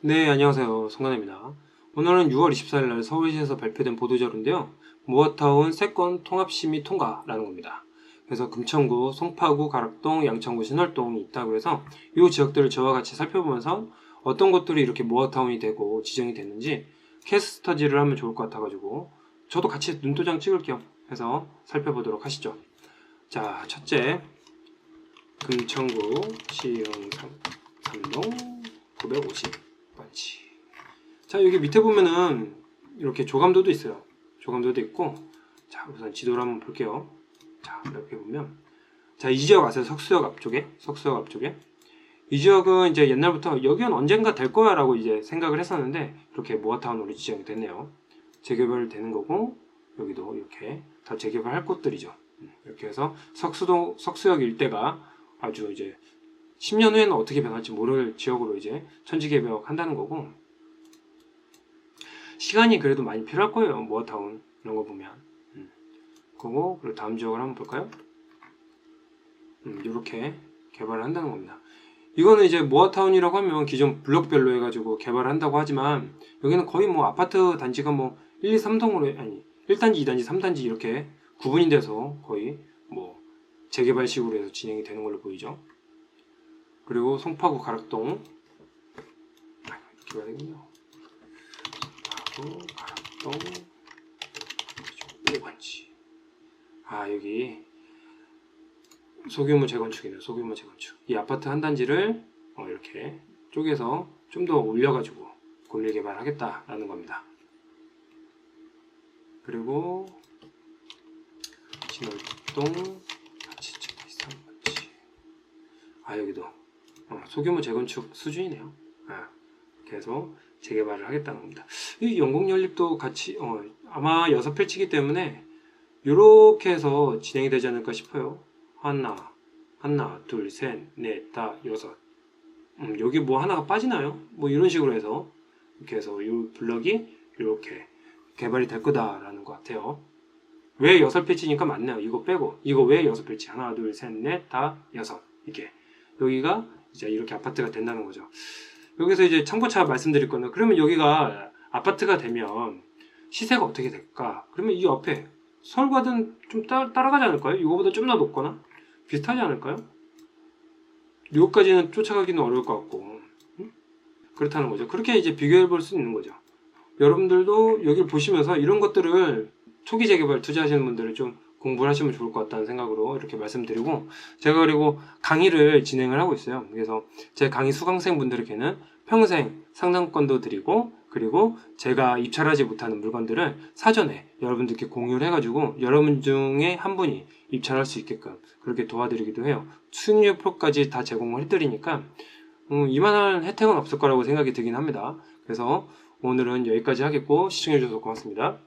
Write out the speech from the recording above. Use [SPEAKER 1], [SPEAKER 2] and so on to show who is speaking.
[SPEAKER 1] 네, 안녕하세요. 송관입니다. 오늘은 6월 24일 날 서울시에서 발표된 보도자료인데요. 모아타운 세건 통합심의 통과라는 겁니다. 그래서 금천구, 송파구, 가락동, 양천구, 신월동이 있다고 해서 이 지역들을 저와 같이 살펴보면서 어떤 것들이 이렇게 모아타운이 되고 지정이 됐는지 캐스터지를 하면 좋을 것 같아가지고 저도 같이 눈도장 찍을 겸 해서 살펴보도록 하시죠. 자, 첫째, 금천구 시흥 3동 950 번지. 자, 여기 밑에 보면은 이렇게 조감도도 있어요. 조감도도 있고, 자, 우선 지도를 한번 볼게요. 자, 이렇게 보면, 자, 이 지역 아세요? 석수역 앞쪽에? 석수역 앞쪽에? 이 지역은 이제 옛날부터 여기는 언젠가 될 거야 라고 이제 생각을 했었는데, 이렇게 모아타운으로 지정이 됐네요. 재개발 되는 거고, 여기도 이렇게 다 재개발할 곳들이죠. 음, 이렇게 해서 석수동, 석수역 일대가 아주 이제 10년 후에는 어떻게 변할지 모를 지역으로 이제 천지개벽 한다는 거고 시간이 그래도 많이 필요할 거예요 모어타운 이런 거 보면 음. 그거 그리고 다음 지역을 한번 볼까요? 음, 이렇게 개발을 한다는 겁니다 이거는 이제 모어타운이라고 하면 기존 블록별로 해가지고 개발을 한다고 하지만 여기는 거의 뭐 아파트 단지가 뭐 1, 2, 3동으로 아니 1단지, 2단지, 3단지 이렇게 구분이 돼서 거의 뭐 재개발식으로 해서 진행이 되는 걸로 보이죠 그리고 송파구 가락동 아, 이렇게 가야 되군요. 송파구 가락동 5번지 아 여기 소규모 재건축이네요. 소규모 재건축. 이 아파트 한 단지를 어, 이렇게 쪼개서 좀 더 올려가지고 공밀 개발하겠다라는 겁니다. 그리고 진월동 7.23번지 아 여기도 어, 소규모 재건축 수준이네요. 아, 그래서 재개발을 하겠다는 겁니다. 이 영국 연립도 같이 어, 아마 여섯 필치기 때문에 이렇게 해서 진행이 되지 않을까 싶어요. 하나, 하나, 둘, 셋, 넷, 다, 여섯. 음, 여기 뭐 하나가 빠지나요? 뭐 이런 식으로 해서 이렇게 해서 이 블럭이 이렇게 개발이 될 거다라는 것 같아요. 왜 여섯 필치니까 맞네요. 이거 빼고 이거 왜 여섯 필치? 하나, 둘, 셋, 넷, 다, 여섯. 이게 여기가 이제 이렇게 아파트가 된다는 거죠. 여기서 이제 참고차 말씀드릴 거는 그러면 여기가 아파트가 되면 시세가 어떻게 될까? 그러면 이 옆에 서울과는 좀 따, 따라가지 않을까요? 이거보다 좀 더 높거나 비슷하지 않을까요? 여기까지는 쫓아가기는 어려울 것 같고 음? 그렇다는 거죠. 그렇게 이제 비교해 볼 수 있는 거죠. 여러분들도 여기를 보시면서 이런 것들을 초기 재개발 투자하시는 분들은 좀 공부를 하시면 좋을 것 같다는 생각으로 이렇게 말씀드리고 제가 그리고 강의를 진행을 하고 있어요. 그래서 제 강의 수강생 분들에게는 평생 상담권도 드리고 그리고 제가 입찰하지 못하는 물건들을 사전에 여러분들께 공유를 해가지고 여러분 중에 한 분이 입찰할 수 있게끔 그렇게 도와드리기도 해요. 수익률표까지 다 제공을 해드리니까 음, 이만한 혜택은 없을 거라고 생각이 들긴 합니다. 그래서 오늘은 여기까지 하겠고 시청해주셔서 고맙습니다.